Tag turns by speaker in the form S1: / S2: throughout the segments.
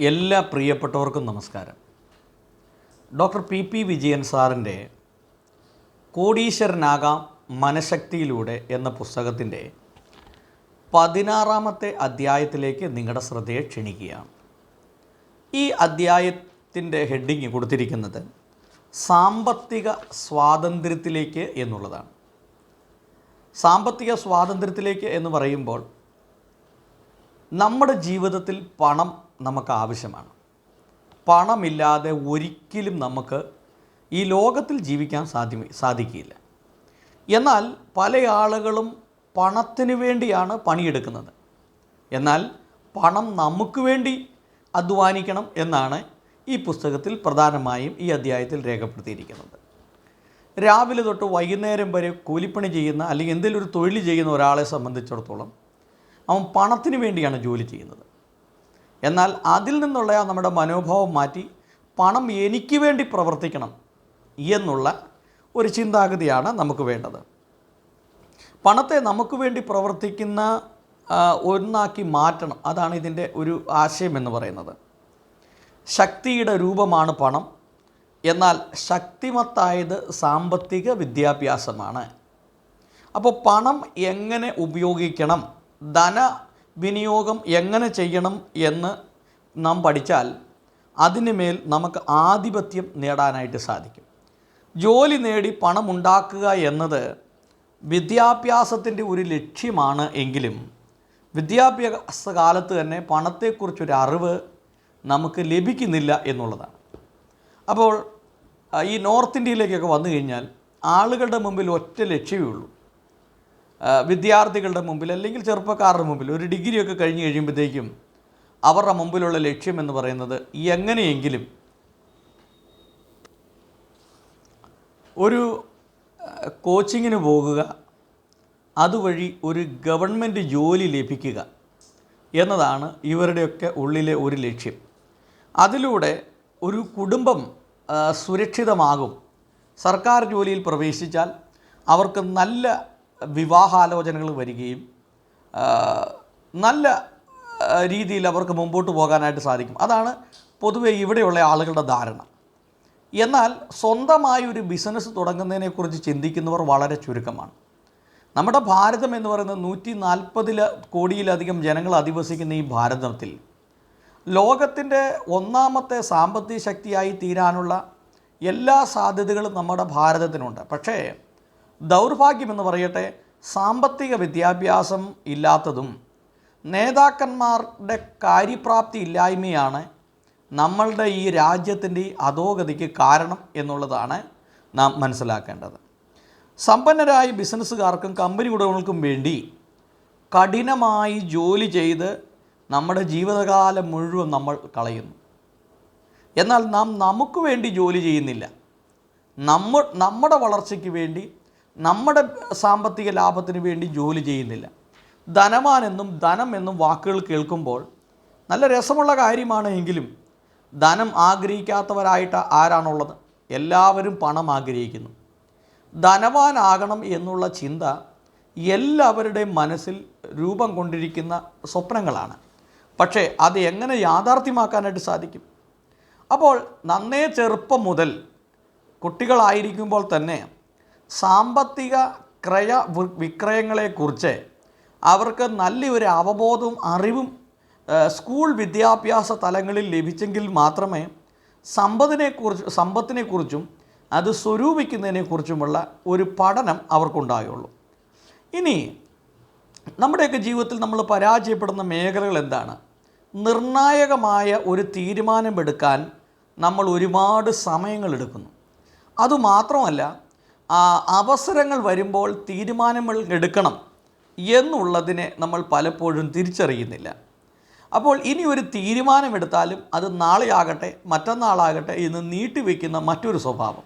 S1: എല്ലാ പ്രിയപ്പെട്ടവർക്കും നമസ്കാരം. ഡോക്ടർ പി പി വിജയൻ സാറിന്റെ കോടീശ്വരനാകാം മനഃശക്തിയിലൂടെ എന്ന പുസ്തകത്തിന്റെ പതിനാറാമത്തെ അധ്യായത്തിലേക്ക് നിങ്ങളുടെ ശ്രദ്ധയെ ക്ഷണിക്കുകയാണ്. ഈ അധ്യായത്തിന്റെ ഹെഡിങ് കൊടുത്തിരിക്കുന്നത് സാമ്പത്തിക സ്വാതന്ത്ര്യത്തിലേക്ക് എന്നുള്ളതാണ്. സാമ്പത്തിക സ്വാതന്ത്ര്യത്തിലേക്ക് എന്ന് പറയുമ്പോൾ നമ്മുടെ ജീവിതത്തിൽ പണം നമുക്ക് ആവശ്യമാണ്. പണമില്ലാതെ ഒരിക്കലും നമുക്ക് ഈ ലോകത്തിൽ ജീവിക്കാൻ സാധ്യ സാധിക്കില്ല. എന്നാൽ പല ആളുകളും പണത്തിന് വേണ്ടിയാണ് പണിയെടുക്കുന്നത്. എന്നാൽ പണം നമുക്ക് വേണ്ടി അധ്വാനിക്കണം എന്നാണ് ഈ പുസ്തകത്തിൽ പ്രധാനമായും ഈ അധ്യായത്തിൽ രേഖപ്പെടുത്തിയിരിക്കുന്നത്. രാവിലെ തൊട്ട് വൈകുന്നേരം വരെ കൂലിപ്പണി ചെയ്യുന്ന അല്ലെങ്കിൽ എന്തെങ്കിലും ഒരു തൊഴിൽ ചെയ്യുന്ന ഒരാളെ സംബന്ധിച്ചിടത്തോളം അവൻ പണത്തിന് വേണ്ടിയാണ് ജോലി ചെയ്യുന്നത്. എന്നാൽ അതിൽ നിന്നുള്ള നമ്മുടെ മനോഭാവം മാറ്റി പണം എനിക്ക് വേണ്ടി പ്രവർത്തിക്കണം എന്നുള്ള ഒരു ചിന്താഗതിയാണ് നമുക്ക് വേണ്ടത്. പണത്തെ നമുക്ക് വേണ്ടി പ്രവർത്തിക്കുന്ന ഒന്നാക്കി മാറ്റണം. അതാണ് ഇതിന്റെ ഒരു ആശയം എന്ന് പറയുന്നത്. ശക്തിയുടെ രൂപമാണ് പണം. എന്നാൽ ശക്തിമത്തായത് സാമ്പത്തിക വിദ്യാഭ്യാസമാണ്. അപ്പോൾ പണം എങ്ങനെ ഉപയോഗിക്കണം? ധന വിനിയോഗം എങ്ങനെ ചെയ്യണം എന്ന് നാം പഠിച്ചാൽ അതിനുമേൽ നമുക്ക് ആധിപത്യം നേടാനായിട്ട് സാധിക്കും. ജോലി നേടി പണമുണ്ടാക്കുക എന്നത് വിദ്യാഭ്യാസത്തിന്റെ ഒരു ലക്ഷ്യമാണ് എങ്കിലും വിദ്യാഭ്യാസ കാലത്ത് തന്നെ പണത്തെക്കുറിച്ചൊരു അറിവ് നമുക്ക് ലഭിക്കുന്നില്ല എന്നുള്ളതാണ്. അപ്പോൾ ഈ നോർത്ത് ഇന്ത്യയിലേക്കൊക്കെ വന്നു കഴിഞ്ഞാൽ ആളുകളുടെ മുമ്പിൽ ഒറ്റ ലക്ഷ്യമേ ഉള്ളൂ. വിദ്യാർത്ഥികളുടെ മുമ്പിൽ അല്ലെങ്കിൽ ചെറുപ്പക്കാരുടെ മുമ്പിൽ ഒരു ഡിഗ്രിയൊക്കെ കഴിഞ്ഞ് കഴിയുമ്പോഴത്തേക്കും അവരുടെ മുമ്പിലുള്ള ലക്ഷ്യം എന്ന് പറയുന്നത് എങ്ങനെയെങ്കിലും ഒരു കോച്ചിങ്ങിന് പോകുക അതുവഴി ഒരു ഗവൺമെന്റ് ജോലി ലഭിക്കുക എന്നതാണ് ഇവരുടെയൊക്കെ ഉള്ളിലെ ഒരു ലക്ഷ്യം. അതിലൂടെ ഒരു കുടുംബം സുരക്ഷിതമാകും. സർക്കാർ ജോലിയിൽ പ്രവേശിച്ചാൽ അവർക്ക് നല്ല വിവാഹാലോചനകൾ വരികയും നല്ല രീതിയിൽ അവർക്ക് മുമ്പോട്ട് പോകാനായിട്ട് സാധിക്കും. അതാണ് പൊതുവെ ഇവിടെയുള്ള ആളുകളുടെ ധാരണ. എന്നാൽ സ്വന്തമായി ഒരു ബിസിനസ് തുടങ്ങുന്നതിനെക്കുറിച്ച് ചിന്തിക്കുന്നവർ വളരെ ചുരുക്കമാണ്. നമ്മുടെ ഭാരതം എന്ന് പറയുന്നത് നൂറ്റി നാൽപ്പതിൽ കോടിയിലധികം ജനങ്ങൾ അധിവസിക്കുന്ന ഈ ഭാരതത്തിൽ ലോകത്തിന്റെ ഒന്നാമത്തെ സാമ്പത്തിക ശക്തിയായി തീരാനുള്ള എല്ലാ സാധ്യതകളും നമ്മുടെ ഭാരതത്തിനുണ്ട്. പക്ഷേ ദൗർഭാഗ്യമെന്ന് പറയട്ടെ സാമ്പത്തിക വിദ്യാഭ്യാസം ഇല്ലാത്തതും നേതാക്കന്മാരുടെ കാര്യപ്രാപ്തി ഇല്ലായ്മയാണ് നമ്മളുടെ ഈ രാജ്യത്തിന്റെ അധോഗതിക്ക് കാരണം എന്നുള്ളതാണ് നാം മനസ്സിലാക്കേണ്ടത്. സമ്പന്നരായ ബിസിനസ്സുകാർക്കും കമ്പനി ഉടമകൾക്കും വേണ്ടി കഠിനമായി ജോലി ചെയ്ത് നമ്മുടെ ജീവിതകാലം മുഴുവൻ നമ്മൾ കളയുന്നു. എന്നാൽ നാം നമുക്ക് വേണ്ടി ജോലി ചെയ്യുന്നില്ല. നമ്മ നമ്മുടെ വളർച്ചയ്ക്ക് വേണ്ടി നമ്മുടെ സാമ്പത്തിക ലാഭത്തിന് വേണ്ടി ജോലി ചെയ്യുന്നില്ല. ധനവാൻ എന്നും ധനം എന്നും വാക്കുകൾ കേൾക്കുമ്പോൾ നല്ല രസമുള്ള കാര്യമാണ് എങ്കിലും ധനം ആഗ്രഹിക്കാത്തവരായിട്ട് ആരാണുള്ളത്? എല്ലാവരും പണം ആഗ്രഹിക്കുന്നു. ധനവാനാകണം എന്നുള്ള ചിന്ത എല്ലാവരുടെയും മനസ്സിൽ രൂപം കൊണ്ടിരിക്കുന്ന സ്വപ്നങ്ങളാണ്. പക്ഷേ അത് എങ്ങനെ യാഥാർത്ഥ്യമാക്കാനായിട്ട് സാധിക്കും? അപ്പോൾ നന്നേ ചെറുപ്പം മുതൽ കുട്ടികളായിരിക്കുമ്പോൾ തന്നെ സാമ്പത്തിക ക്രയ വിക്രയങ്ങളെക്കുറിച്ച് അവർക്ക് നല്ലൊരു അവബോധവും അറിവും സ്കൂൾ വിദ്യാഭ്യാസ തലങ്ങളിൽ ലഭിച്ചെങ്കിൽ മാത്രമേ സമ്പത്തിനെക്കുറിച്ച് സമ്പത്തിനെക്കുറിച്ചും അത് സ്വരൂപിക്കുന്നതിനെക്കുറിച്ചുമുള്ള ഒരു പഠനം അവർക്കുണ്ടായുള്ളൂ. ഇനി നമ്മുടെയൊക്കെ ജീവിതത്തിൽ നമ്മൾ പരാജയപ്പെടുന്ന മേഖലകൾ എന്താണ്? നിർണായകമായ ഒരു തീരുമാനമെടുക്കാൻ നമ്മൾ ഒരുപാട് സമയങ്ങൾ എടുക്കുന്നു അതുമാത്രമല്ല അവസരങ്ങൾ വരുമ്പോൾ തീരുമാനങ്ങൾ എടുക്കണം എന്നുള്ളതിനെ നമ്മൾ പലപ്പോഴും തിരിച്ചറിയുന്നില്ല. അപ്പോൾ ഇനി ഒരു തീരുമാനമെടുത്താലും അത് നാളെയാകട്ടെ മറ്റന്നാളാകട്ടെ എന്ന് നീട്ടിവെക്കുന്ന മറ്റൊരു സ്വഭാവം.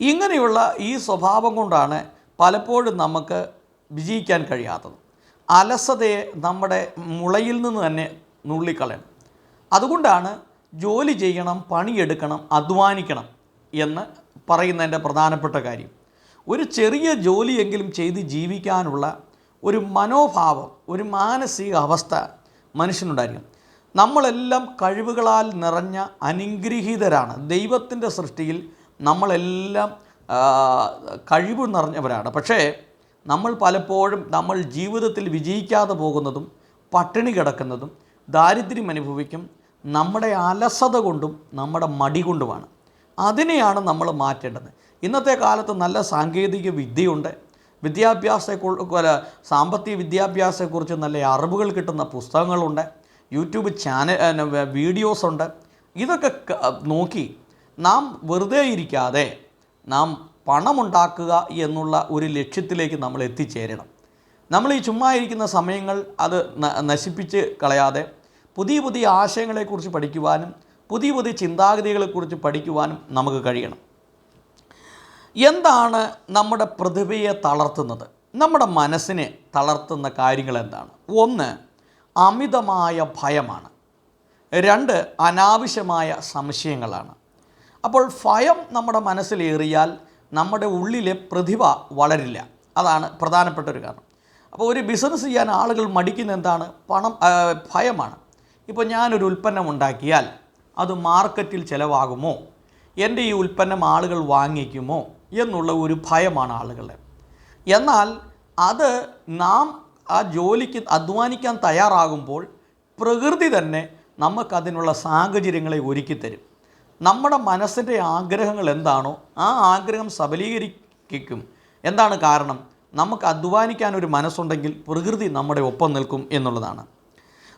S1: ഇങ്ങനെയുള്ള ഈ സ്വഭാവം കൊണ്ടാണ് പലപ്പോഴും നമുക്ക് വിജയിക്കാൻ കഴിയാത്തത്. അലസതയെ നമ്മുടെ മുളയിൽ നിന്ന് തന്നെ നുള്ളിക്കളയണം. അതുകൊണ്ടാണ് ജോലി ചെയ്യണം പണിയെടുക്കണം അധ്വാനിക്കണം എന്ന് പറയുന്നതിന്റെ പ്രധാനപ്പെട്ട കാര്യം. ഒരു ചെറിയ ജോലിയെങ്കിലും ചെയ്ത് ജീവിക്കാനുള്ള ഒരു മനോഭാവം ഒരു മാനസിക അവസ്ഥ മനുഷ്യനുണ്ടായിരിക്കും നമ്മളെല്ലാം കഴിവുകളാൽ നിറഞ്ഞ അനുഗ്രഹീതരാണ്. ദൈവത്തിന്റെ സൃഷ്ടിയിൽ നമ്മളെല്ലാം കഴിവ് നിറഞ്ഞവരാണ്. പക്ഷേ നമ്മൾ പലപ്പോഴും നമ്മൾ ജീവിതത്തിൽ വിജയിക്കാതെ പോകുന്നതും പട്ടിണി കിടക്കുന്നതും ദാരിദ്ര്യം അനുഭവിക്കും നമ്മുടെ അലസത കൊണ്ടും നമ്മുടെ മടി കൊണ്ടുമാണ്. അതിനെയാണ് നമ്മൾ മാറ്റേണ്ടത്. ഇന്നത്തെ കാലത്ത് നല്ല സാങ്കേതിക വിദ്യയുണ്ട്. വിദ്യാഭ്യാസത്തെ സാമ്പത്തിക വിദ്യാഭ്യാസത്തെക്കുറിച്ച് നല്ല അറിവുകൾ കിട്ടുന്ന പുസ്തകങ്ങളുണ്ട്. യൂട്യൂബ് ചാനൽ വീഡിയോസ് ഉണ്ട് ഇതൊക്കെ നോക്കി നാം വെറുതെ ഇരിക്കാതെ നാം പണമുണ്ടാക്കുക എന്നുള്ള ഒരു ലക്ഷ്യത്തിലേക്ക് നമ്മൾ എത്തിച്ചേരണം. നമ്മൾ ഈ ചുമ്മാ ഇരിക്കുന്ന സമയങ്ങൾ അത് നശിപ്പിച്ച് കളയാതെ പുതിയ പുതിയ ആശയങ്ങളെക്കുറിച്ച് പഠിക്കുവാനും പുതിയ പുതിയ ചിന്താഗതികളെക്കുറിച്ച് പഠിക്കുവാനും നമുക്ക് കഴിയണം. എന്താണ് നമ്മുടെ പ്രതിഭയെ തളർത്തുന്നത്? നമ്മുടെ മനസ്സിനെ തളർത്തുന്ന കാര്യങ്ങൾ എന്താണ്? ഒന്ന് അമിതമായ ഭയമാണ്. രണ്ട് അനാവശ്യമായ സംശയങ്ങളാണ്. അപ്പോൾ ഭയം നമ്മുടെ മനസ്സിലേറിയാൽ നമ്മുടെ ഉള്ളിലെ പ്രതിഭ വളരില്ല. അതാണ് പ്രധാനപ്പെട്ട ഒരു കാരണം. അപ്പോൾ ഒരു ബിസിനസ് ചെയ്യാൻ ആളുകൾ മടിക്കുന്ന എന്താണ്? പണം ഭയമാണ്. ഇപ്പോൾ ഞാനൊരു ഉൽപ്പന്നം ഉണ്ടാക്കിയാൽ അത് മാർക്കറ്റിൽ ചിലവാകുമോ? എന്റെ ഈ ഉൽപ്പന്നം ആളുകൾ വാങ്ങിക്കുമോ? എന്നുള്ള ഒരു ഭയമാണ് ആളുകളുടെ. എന്നാൽ അത് നാം ആ ജോലിക്ക് അധ്വാനിക്കാൻ തയ്യാറാകുമ്പോൾ പ്രകൃതി തന്നെ നമുക്കതിനുള്ള സാഹചര്യങ്ങളെ ഒരുക്കിത്തരും. നമ്മുടെ മനസ്സിന്റെ ആഗ്രഹങ്ങൾ എന്താണോ ആ ആഗ്രഹം സബലീകരിക്കും. എന്താണ് കാരണം? നമുക്ക് അധ്വാനിക്കാൻ ഒരു മനസ്സുണ്ടെങ്കിൽ പ്രകൃതി നമ്മുടെ ഒപ്പം നിൽക്കും എന്നുള്ളതാണ്.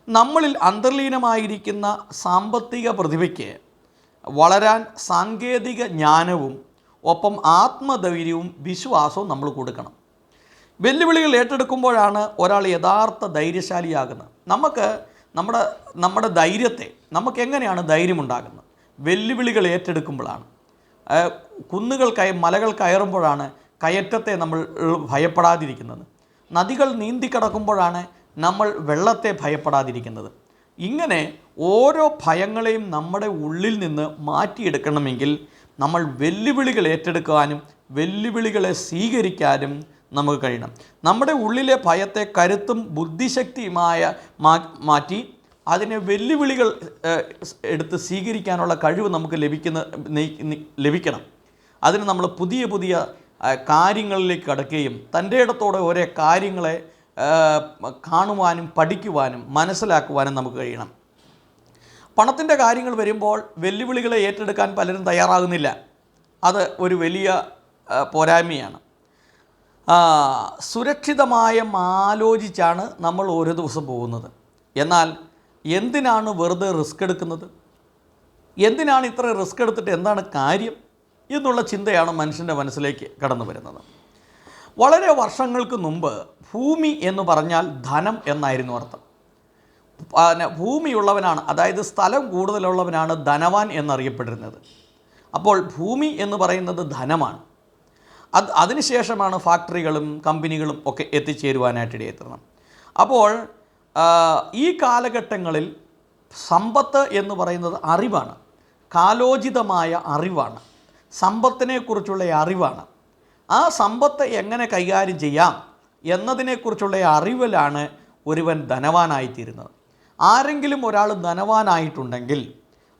S1: നമ്മളിൽ അന്തർലീനമായിരിക്കുന്ന സാമ്പത്തിക പ്രതിഭയ്ക്ക് വളരാൻ സാങ്കേതിക ജ്ഞാനവും ഒപ്പം ആത്മധൈര്യവും വിശ്വാസവും നമ്മൾ കൊടുക്കണം. വെല്ലുവിളികൾ ഏറ്റെടുക്കുമ്പോഴാണ് ഒരാൾ യഥാർത്ഥ ധൈര്യശാലിയാകുന്നത്. നമുക്ക് നമ്മുടെ നമ്മുടെ ധൈര്യത്തെ നമുക്ക് എങ്ങനെയാണ് ധൈര്യമുണ്ടാകുന്നത്? വെല്ലുവിളികൾ ഏറ്റെടുക്കുമ്പോഴാണ്. കുന്നുകൾ കയ മലകൾ കയറുമ്പോഴാണ് കയറ്റത്തെ നമ്മൾ ഭയപ്പെടാതിരിക്കുന്നത്. നദികൾ നീന്തിക്കടക്കുമ്പോഴാണ് നമ്മൾ വെള്ളത്തെ ഭയപ്പെടാതിരിക്കുന്നത്. ഇങ്ങനെ ഓരോ ഭയങ്ങളെയും നമ്മുടെ ഉള്ളിൽ നിന്ന് മാറ്റിയെടുക്കണമെങ്കിൽ നമ്മൾ വെല്ലുവിളികൾ ഏറ്റെടുക്കാനും വെല്ലുവിളികളെ സ്വീകരിക്കാനും നമുക്ക് കഴിയണം. നമ്മുടെ ഉള്ളിലെ ഭയത്തെ കരുത്തും ബുദ്ധിശക്തിയുമായ മാറ്റി അതിനെ വെല്ലുവിളികൾ എടുത്ത് സ്വീകരിക്കാനുള്ള കഴിവ് നമുക്ക് ലഭിക്കുന്ന ലഭിക്കണം. അതിന് നമ്മൾ പുതിയ പുതിയ കാര്യങ്ങളിലേക്ക് കടക്കുകയും തന്റെ ഇടത്തോടെ ഓരോ കാര്യങ്ങളെ കാണുവാനും പഠിക്കുവാനും മനസ്സിലാക്കുവാനും നമുക്ക് കഴിയണം. പണത്തിന്റെ കാര്യങ്ങൾ വരുമ്പോൾ വെല്ലുവിളികളെ ഏറ്റെടുക്കാൻ പലരും തയ്യാറാകുന്നില്ല. അത് ഒരു വലിയ പോരായ്മയാണ്. സുരക്ഷിതമായ ആലോചിച്ചാണ് നമ്മൾ ഓരോ ദിവസം പോകുന്നത്. എന്നാൽ എന്തിനാണ് വെറുതെ റിസ്ക് എടുക്കുന്നത്? എന്തിനാണ് ഇത്ര റിസ്ക് എടുത്തിട്ട് എന്താണ് കാര്യം എന്നുള്ള ചിന്തയാണ് മനുഷ്യന്റെ മനസ്സിലേക്ക് കടന്നു വരുന്നത്. വളരെ വർഷങ്ങൾക്ക് മുമ്പ് ഭൂമി എന്ന് പറഞ്ഞാൽ ധനം എന്നായിരുന്നു അർത്ഥം. ഭൂമിയുള്ളവനാണ് അതായത് സ്ഥലം കൂടുതലുള്ളവനാണ് ധനവാൻ എന്നറിയപ്പെട്ടിരുന്നത്. അപ്പോൾ ഭൂമി എന്ന് പറയുന്നത് ധനമാണ്. അത് അതിനുശേഷമാണ് ഫാക്ടറികളും കമ്പനികളും ഒക്കെ എത്തിച്ചേരുവാനായിട്ട് ഇടയെത്തണം അപ്പോൾ ഈ കാലഘട്ടങ്ങളിൽ സമ്പത്ത് എന്ന് പറയുന്നത് അറിവാണ്. കാലോചിതമായ അറിവാണ്. സമ്പത്തിനെക്കുറിച്ചുള്ള അറിവാണ്. ആ സമ്പത്ത് എങ്ങനെ കൈകാര്യം ചെയ്യാം? എന്നതിനെക്കുറിച്ചുള്ള അറിവിലാണ് ഒരുവൻ ധനവാനായിത്തീരുന്നത്. ആരെങ്കിലും ഒരാൾ ധനവാനായിട്ടുണ്ടെങ്കിൽ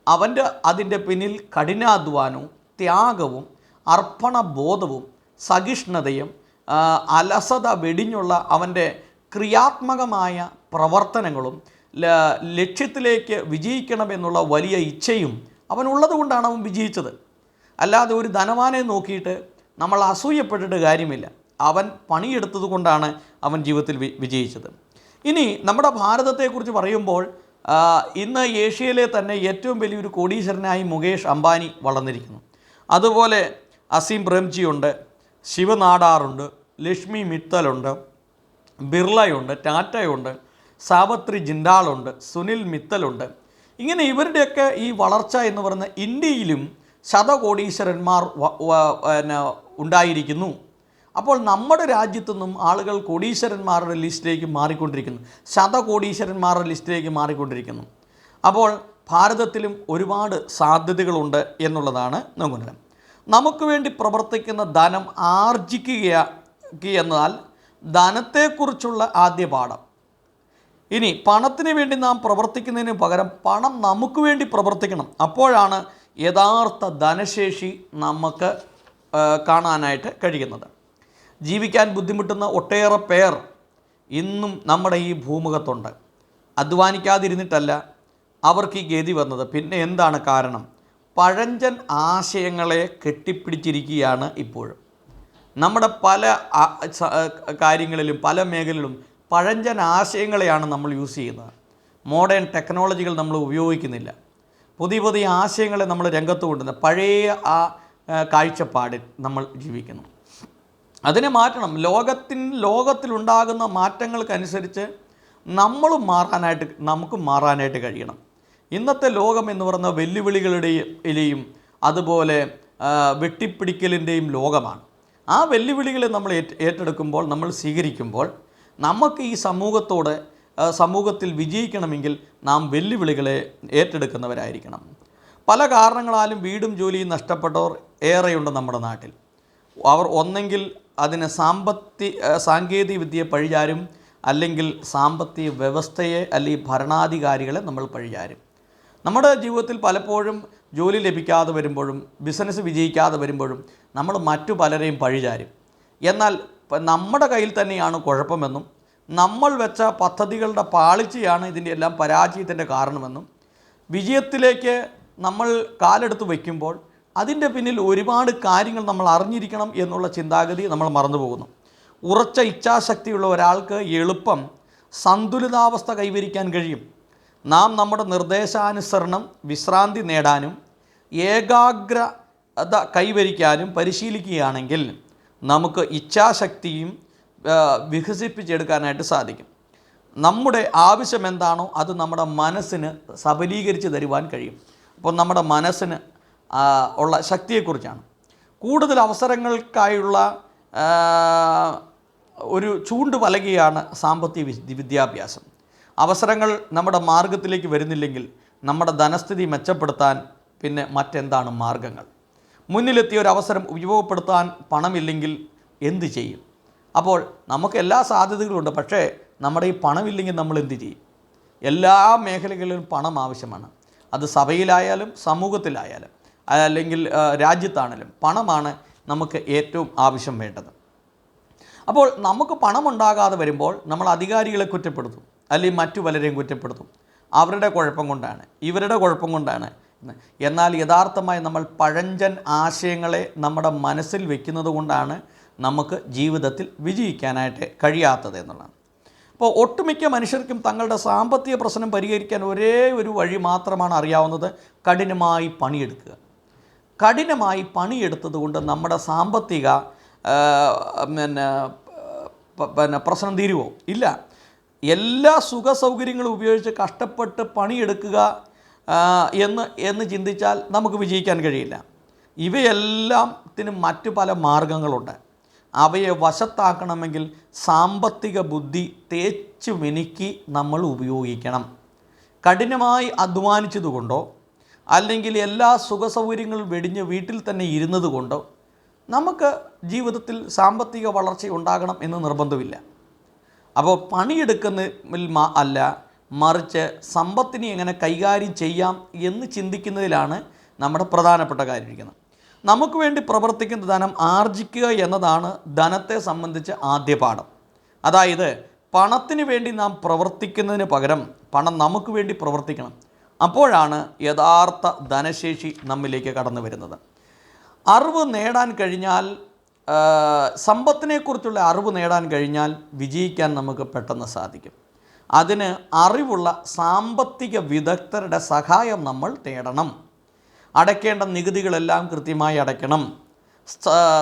S1: അവന്റെ അതിന്റെ പിന്നിൽ കഠിനാധ്വാനവും ത്യാഗവും അർപ്പണബോധവും സഹിഷ്ണുതയും അലസത വെടിഞ്ഞുള്ള അവന്റെ ക്രിയാത്മകമായ പ്രവർത്തനങ്ങളും ലക്ഷ്യത്തിലേക്ക് വിജയിക്കണമെന്നുള്ള വലിയ ഇച്ഛയും അവനുള്ളത് കൊണ്ടാണ് അവൻ വിജയിച്ചത്. അല്ലാതെ ഒരു ധനവാനെ നോക്കിയിട്ട് നമ്മൾ അസൂയപ്പെട്ടിട്ട് കാര്യമില്ല. അവൻ പണിയെടുത്തത് കൊണ്ടാണ് അവൻ ജീവിതത്തിൽ വിജയിച്ചത്. ഇനി നമ്മുടെ ഭാരതത്തെക്കുറിച്ച് പറയുമ്പോൾ ഇന്ന് ഏഷ്യയിലെ തന്നെ ഏറ്റവും വലിയൊരു കോടീശ്വരനായി മുകേഷ് അംബാനി വളർന്നിരിക്കുന്നു. അതുപോലെ അസീം പ്രേംജിയുണ്ട് ശിവനാടാറുണ്ട് ലക്ഷ്മി മിത്തലുണ്ട് ബിർളയുണ്ട് ടാറ്റയുണ്ട് സാവത്രി ജിൻഡാളുണ്ട് സുനിൽ മിത്തലുണ്ട്. ഇങ്ങനെ ഇവരുടെയൊക്കെ ഈ വളർച്ച എന്ന് പറയുന്ന ഇന്ത്യയിലും ശതകോടീശ്വരന്മാർ ഉണ്ടായിരിക്കുന്നു. അപ്പോൾ നമ്മുടെ രാജ്യത്തു നിന്നും ആളുകൾ കോടീശ്വരന്മാരുടെ ലിസ്റ്റിലേക്ക് മാറിക്കൊണ്ടിരിക്കുന്നു. ശതകോടീശ്വരന്മാരുടെ ലിസ്റ്റിലേക്ക് മാറിക്കൊണ്ടിരിക്കുന്നു. അപ്പോൾ ഭാരതത്തിലും ഒരുപാട് സാധ്യതകളുണ്ട് എന്നുള്ളതാണ് നമുക്ക് നമുക്ക് വേണ്ടി പ്രവർത്തിക്കുന്ന ധനം ആർജിക്കുക എന്നാൽ ധനത്തെക്കുറിച്ചുള്ള ആദ്യ പാഠം. ഇനി പണത്തിന് വേണ്ടി നാം പ്രവർത്തിക്കുന്നതിന് പകരം പണം നമുക്ക് വേണ്ടി പ്രവർത്തിക്കണം. അപ്പോഴാണ് യഥാർത്ഥ ധനശേഷി നമുക്ക് കാണാനായിട്ട് കഴിയുന്നത്. ജീവിക്കാൻ ബുദ്ധിമുട്ടുന്ന ഒട്ടേറെ പേർ ഇന്നും നമ്മുടെ ഈ ഭൂമുഖത്തുണ്ട്. അധ്വാനിക്കാതിരുന്നിട്ടല്ല അവർക്ക് ഈ ഗതി വന്നത്. പിന്നെ എന്താണ് കാരണം? പഴഞ്ചൻ ആശയങ്ങളെ കെട്ടിപ്പിടിച്ചിരിക്കുകയാണ് ഇപ്പോഴും. നമ്മുടെ പല കാര്യങ്ങളിലും പല മേഖലയിലും പഴഞ്ചൻ ആശയങ്ങളെയാണ് നമ്മൾ യൂസ് ചെയ്യുന്നത്. മോഡേൺ ടെക്നോളജികൾ നമ്മൾ ഉപയോഗിക്കുന്നില്ല. പുതിയ പുതിയ ആശയങ്ങളെ നമ്മൾ രംഗത്ത് കൊണ്ടുവന്ന പഴയ ആ കാഴ്ചപ്പാടിൽ നമ്മൾ ജീവിക്കുന്നു. അതിനെ മാറ്റണം. ലോകത്തിൻ ലോകത്തിലുണ്ടാകുന്ന മാറ്റങ്ങൾക്കനുസരിച്ച് നമ്മൾ മാറാനായിട്ട് നമുക്ക് മാറാനായിട്ട് കഴിയണം. ഇന്നത്തെ ലോകം എന്ന് പറയുന്ന വെല്ലുവിളികളുടെയും അതുപോലെ വെട്ടിപ്പിടിക്കലിന്റെയും ലോകമാണ്. ആ വെല്ലുവിളികളെ നമ്മൾ ഏറ്റെടുക്കുമ്പോൾ നമ്മൾ സ്വീകരിക്കുമ്പോൾ നമുക്ക് ഈ സമൂഹത്തോട് സമൂഹത്തിൽ വിജയിക്കണമെങ്കിൽ നാം വെല്ലുവിളികളെ ഏറ്റെടുക്കുന്നവരായിരിക്കണം. പല കാരണങ്ങളാലും വീടും ജോലിയും നഷ്ടപ്പെട്ടവർ ഏറെയുണ്ട് നമ്മുടെ നാട്ടിൽ. അവർ ഒന്നെങ്കിൽ അതിന് സാമ്പത്തി സാങ്കേതിക വിദ്യയെ പഴിചാരും അല്ലെങ്കിൽ സാമ്പത്തിക വ്യവസ്ഥയെ അല്ലെങ്കിൽ ഭരണാധികാരികളെ നമ്മൾ പഴിചാരും. നമ്മുടെ ജീവിതത്തിൽ പലപ്പോഴും ജോലി ലഭിക്കാതെ വരുമ്പോഴും ബിസിനസ് വിജയിക്കാതെ വരുമ്പോഴും നമ്മൾ മറ്റു പലരെയും പഴിചാരും. എന്നാൽ നമ്മുടെ കയ്യിൽ തന്നെയാണ് കുഴപ്പമെന്നും നമ്മൾ വെച്ച പദ്ധതികളുടെ പാളിച്ചയാണ് ഇതിന്റെ എല്ലാം പരാജയത്തിന്റെ കാരണമെന്നും വിജയത്തിലേക്ക് നമ്മൾ കാലെടുത്ത് വയ്ക്കുമ്പോൾ അതിന്റെ പിന്നിൽ ഒരുപാട് കാര്യങ്ങൾ നമ്മൾ അറിഞ്ഞിരിക്കണം എന്നുള്ള ചിന്താഗതി നമ്മൾ മറന്നു പോകുന്നു. ഉറച്ച ഇച്ഛാശക്തിയുള്ള ഒരാൾക്ക് എളുപ്പം സന്തുലിതാവസ്ഥ കൈവരിക്കാൻ കഴിയും. നാം നമ്മുടെ നിർദ്ദേശാനുസരണം വിശ്രാന്തി നേടാനും ഏകാഗ്രത കൈവരിക്കാനും പരിശീലിക്കുകയാണെങ്കിൽ നമുക്ക് ഇച്ഛാശക്തിയും വികസിപ്പിച്ചെടുക്കാനായിട്ട് സാധിക്കും. നമ്മുടെ ആവശ്യം എന്താണോ അത് നമ്മുടെ മനസ്സിന് സബലീകരിച്ച് തരുവാൻ കഴിയും. അപ്പോൾ നമ്മുടെ മനസ്സിന് ഉള്ള ശക്തിയെക്കുറിച്ചാണ്. കൂടുതൽ അവസരങ്ങൾക്കായുള്ള ഒരു ചൂണ്ട് പലകയാണ് സാമ്പത്തിക വിദ്യാഭ്യാസം. അവസരങ്ങൾ നമ്മുടെ മാർഗത്തിലേക്ക് വരുന്നില്ലെങ്കിൽ നമ്മുടെ ധനസ്ഥിതി മെച്ചപ്പെടുത്താൻ പിന്നെ മറ്റെന്താണ് മാർഗങ്ങൾ മുന്നിലെത്തിയ ഒരു അവസരം ഉപയോഗപ്പെടുത്താൻ പണമില്ലെങ്കിൽ എന്ത് ചെയ്യും? അപ്പോൾ നമുക്ക് എല്ലാ സാധ്യതകളും ഉണ്ട്. പക്ഷേ നമ്മുടെ ഈ പണമില്ലെങ്കിൽ നമ്മൾ എന്ത് ചെയ്യും? എല്ലാ മേഖലകളിലും പണം ആവശ്യമാണ്. അത് സഭയിലായാലും സമൂഹത്തിലായാലും. അല്ലെങ്കിൽ രാജ്യത്താണെങ്കിലും പണമാണ് നമുക്ക് ഏറ്റവും ആവശ്യം വേണ്ടത്. അപ്പോൾ നമുക്ക് പണമുണ്ടാകാതെ വരുമ്പോൾ നമ്മൾ അധികാരികളെ കുറ്റപ്പെടുത്തും. അല്ലെങ്കിൽ മറ്റു പലരെയും കുറ്റപ്പെടുത്തും. അവരുടെ കുഴപ്പം കൊണ്ടാണ് ഇവരുടെ കുഴപ്പം കൊണ്ടാണ്. എന്നാൽ യഥാർത്ഥമായി നമ്മൾ പഴഞ്ചൻ ആശയങ്ങളെ നമ്മുടെ മനസ്സിൽ വെക്കുന്നത് കൊണ്ടാണ് നമുക്ക് ജീവിതത്തിൽ വിജയിക്കാനായിട്ട് കഴിയാത്തത് എന്നുള്ളതാണ്. അപ്പോൾ ഒട്ടുമിക്ക മനുഷ്യർക്കും തങ്ങളുടെ സാമ്പത്തിക പ്രശ്നം പരിഹരിക്കാൻ ഒരേ ഒരു വഴി മാത്രമാണ് അറിയാവുന്നത് കഠിനമായി പണിയെടുക്കുക. കഠിനമായി പണിയെടുത്തത് കൊണ്ട് നമ്മുടെ സാമ്പത്തിക പിന്നെ പിന്നെ പ്രശ്നം തീരുമോ ഇല്ല. എല്ലാ സുഖ സൗകര്യങ്ങളും ഉപയോഗിച്ച് കഷ്ടപ്പെട്ട് പണിയെടുക്കുക എന്ന് എന്ന് ചിന്തിച്ചാൽ നമുക്ക് വിജയിക്കാൻ കഴിയില്ല. ഇവയെല്ലാത്തിനും മറ്റു പല മാർഗങ്ങളുണ്ട്. അവയെ വശത്താക്കണമെങ്കിൽ സാമ്പത്തിക ബുദ്ധി തേച്ചു മിനുക്കി നമ്മൾ ഉപയോഗിക്കണം. കഠിനമായി അധ്വാനിച്ചതുകൊണ്ടോ അല്ലെങ്കിൽ എല്ലാ സുഖസൗകര്യങ്ങളും വെടിഞ്ഞ് വീട്ടിൽ തന്നെ ഇരുന്നത് കൊണ്ടോ നമുക്ക് ജീവിതത്തിൽ സാമ്പത്തിക വളർച്ച ഉണ്ടാകണം എന്ന് നിർബന്ധമില്ല. അപ്പോൾ പണിയെടുക്കുന്നതിൽ അല്ല മറിച്ച് സമ്പത്തിനെ എങ്ങനെ കൈകാര്യം ചെയ്യാം എന്ന് ചിന്തിക്കുന്നതിലാണ് നമ്മുടെ പ്രധാനപ്പെട്ട കാര്യം ഇരിക്കുന്നത്. നമുക്ക് വേണ്ടി പ്രവർത്തിക്കുന്ന ധനം ആർജിക്കുക എന്നതാണ് ധനത്തെ സംബന്ധിച്ച് ആദ്യ പാഠം. അതായത് പണത്തിന് വേണ്ടി നാം പ്രവർത്തിക്കുന്നതിന് പകരം പണം നമുക്ക് വേണ്ടി പ്രവർത്തിക്കണം. അപ്പോഴാണ് യഥാർത്ഥ ധനശേഷി നമ്മിലേക്ക് കടന്നു വരുന്നത്. അറിവ് നേടാൻ കഴിഞ്ഞാൽ സമ്പത്തിനെക്കുറിച്ചുള്ള അറിവ് നേടാൻ കഴിഞ്ഞാൽ വിജയിക്കാൻ നമുക്ക് പെട്ടെന്ന് സാധിക്കും. അതിന് അറിവുള്ള സാമ്പത്തിക വിദഗ്ധരുടെ സഹായം നമ്മൾ തേടണം. അടയ്ക്കേണ്ട നികുതികളെല്ലാം കൃത്യമായി അടയ്ക്കണം.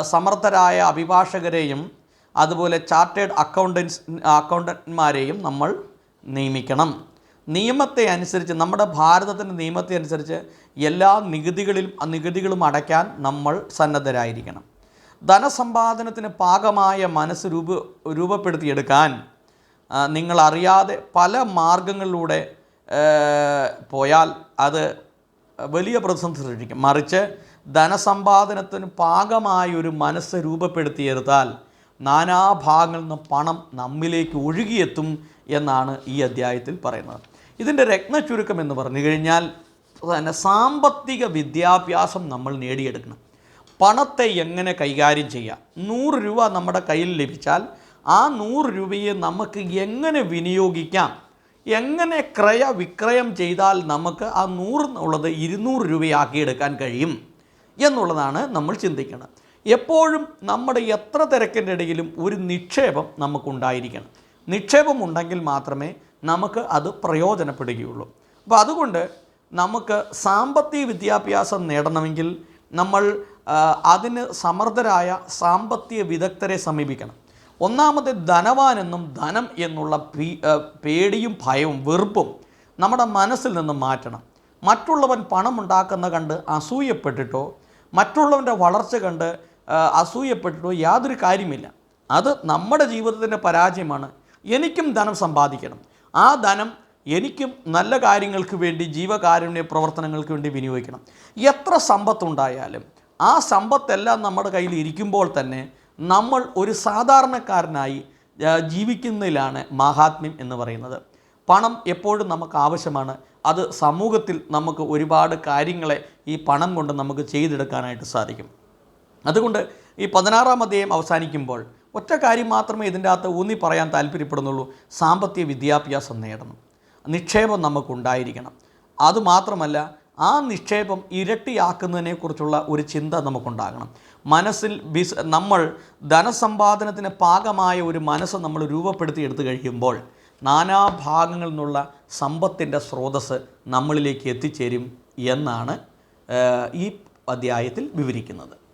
S1: സമർത്ഥരായ അഭിഭാഷകരെയും അതുപോലെ ചാർട്ടേഡ് അക്കൗണ്ടൻസ് അക്കൗണ്ടന്റ്മാരെയും നമ്മൾ നിയമിക്കണം. നിയമത്തെ അനുസരിച്ച് നമ്മുടെ ഭാരതത്തിന്റെ നിയമത്തെ അനുസരിച്ച് എല്ലാ നികുതികളിലും നികുതികളും അടയ്ക്കാൻ നമ്മൾ സന്നദ്ധരായിരിക്കണം. ധനസമ്പാദനത്തിന് പാകമായ മനസ്സ് രൂപ രൂപപ്പെടുത്തിയെടുക്കാൻ നിങ്ങളറിയാതെ പല മാർഗങ്ങളിലൂടെ പോയാൽ അത് വലിയ പ്രതിസന്ധി സൃഷ്ടിക്കും. മറിച്ച് ധനസമ്പാദനത്തിന് പാകമായ ഒരു മനസ്സ് രൂപപ്പെടുത്തിയെടുത്താൽ നാനാഭാഗങ്ങളിൽ നിന്ന് പണം നമ്മിലേക്ക് ഒഴുകിയെത്തും എന്നാണ് ഈ അധ്യായത്തിൽ പറയുന്നത്. ഇതിന്റെ രത്നചുരുക്കം എന്ന് പറഞ്ഞു കഴിഞ്ഞാൽ തന്നെ സാമ്പത്തിക വിദ്യാഭ്യാസം നമ്മൾ നേടിയെടുക്കണം. പണത്തെ എങ്ങനെ കൈകാര്യം ചെയ്യാം? നൂറ് രൂപ നമ്മുടെ കയ്യിൽ ലഭിച്ചാൽ ആ നൂറ് രൂപയെ നമുക്ക് എങ്ങനെ വിനിയോഗിക്കാം? എങ്ങനെ ക്രയ വിക്രയം ചെയ്താൽ നമുക്ക് ആ നൂറ് എന്നുള്ളത് ഇരുന്നൂറ് രൂപയാക്കിയെടുക്കാൻ കഴിയും? എന്നുള്ളതാണ് നമ്മൾ ചിന്തിക്കുന്നത് എപ്പോഴും നമ്മുടെ എത്ര തിരക്കിന്റെ ഇടയിലും ഒരു നിക്ഷേപം നമുക്കുണ്ടായിരിക്കണം. നിക്ഷേപം ഉണ്ടെങ്കിൽ മാത്രമേ നമുക്ക് അത് പ്രയോജനപ്പെടുകയുള്ളൂ. അപ്പോൾ അതുകൊണ്ട് നമുക്ക് സാമ്പത്തിക വിദ്യാഭ്യാസം നേടണമെങ്കിൽ നമ്മൾ അതിന് സമർത്ഥരായ സാമ്പത്തിക വിദഗ്ധരെ സമീപിക്കണം. ഒന്നാമത് ധനവാനെന്നും ധനം എന്നുള്ള പേടിയും ഭയവും വെറുപ്പും നമ്മുടെ മനസ്സിൽ നിന്ന് മാറ്റണം. മറ്റുള്ളവൻ പണം ഉണ്ടാക്കുന്ന കണ്ട് അസൂയപ്പെട്ടിട്ടോ മറ്റുള്ളവന്റെ വളർച്ച കണ്ട് അസൂയപ്പെട്ടിട്ടോ യാതൊരു കാര്യമില്ല. അത് നമ്മുടെ ജീവിതത്തിന്റെ പരാജയമാണ്. എനിക്കും ധനം സമ്പാദിക്കണം. ആ ധനം എനിക്കും നല്ല കാര്യങ്ങൾക്ക് വേണ്ടി ജീവകാരുണ്യ പ്രവർത്തനങ്ങൾക്ക് വേണ്ടി വിനിയോഗിക്കണം. എത്ര സമ്പത്തുണ്ടായാലും ആ സമ്പത്തെല്ലാം നമ്മുടെ കയ്യിൽ ഇരിക്കുമ്പോൾ തന്നെ നമ്മൾ ഒരു സാധാരണക്കാരനായി ജീവിക്കുന്നതിലാണ് മഹാത്മ്യം എന്ന് പറയുന്നത്. പണം എപ്പോഴും നമുക്ക് ആവശ്യമാണ്. അത് സമൂഹത്തിൽ നമുക്ക് ഒരുപാട് കാര്യങ്ങളെ ഈ പണം കൊണ്ട് നമുക്ക് ചെയ്തെടുക്കാനായിട്ട് സാധിക്കും. അതുകൊണ്ട് ഈ പതിനാറാം അധ്യായം അവസാനിക്കുമ്പോൾ ഒറ്റ കാര്യം മാത്രമേ ഇതിന്റെ അകത്ത് ഊന്നി പറയാൻ താല്പര്യപ്പെടുന്നുള്ളൂ. സാമ്പത്തിക വിദ്യാഭ്യാസം നേടണം. നിക്ഷേപം നമുക്കുണ്ടായിരിക്കണം. അതുമാത്രമല്ല ആ നിക്ഷേപം ഇരട്ടിയാക്കുന്നതിനെക്കുറിച്ചുള്ള ഒരു ചിന്ത നമുക്കുണ്ടാകണം. മനസ്സിൽ ബിസ് നമ്മൾ ധനസമ്പാദനത്തിന് പാകമായ ഒരു മനസ്സ് നമ്മൾ രൂപപ്പെടുത്തി എടുത്തു കഴിയുമ്പോൾ നാനാഭാഗങ്ങളിൽ നിന്നുള്ള സമ്പത്തിന്റെ സ്രോതസ് നമ്മളിലേക്ക് എത്തിച്ചേരും എന്നാണ് ഈ അധ്യായത്തിൽ വിവരിക്കുന്നത്.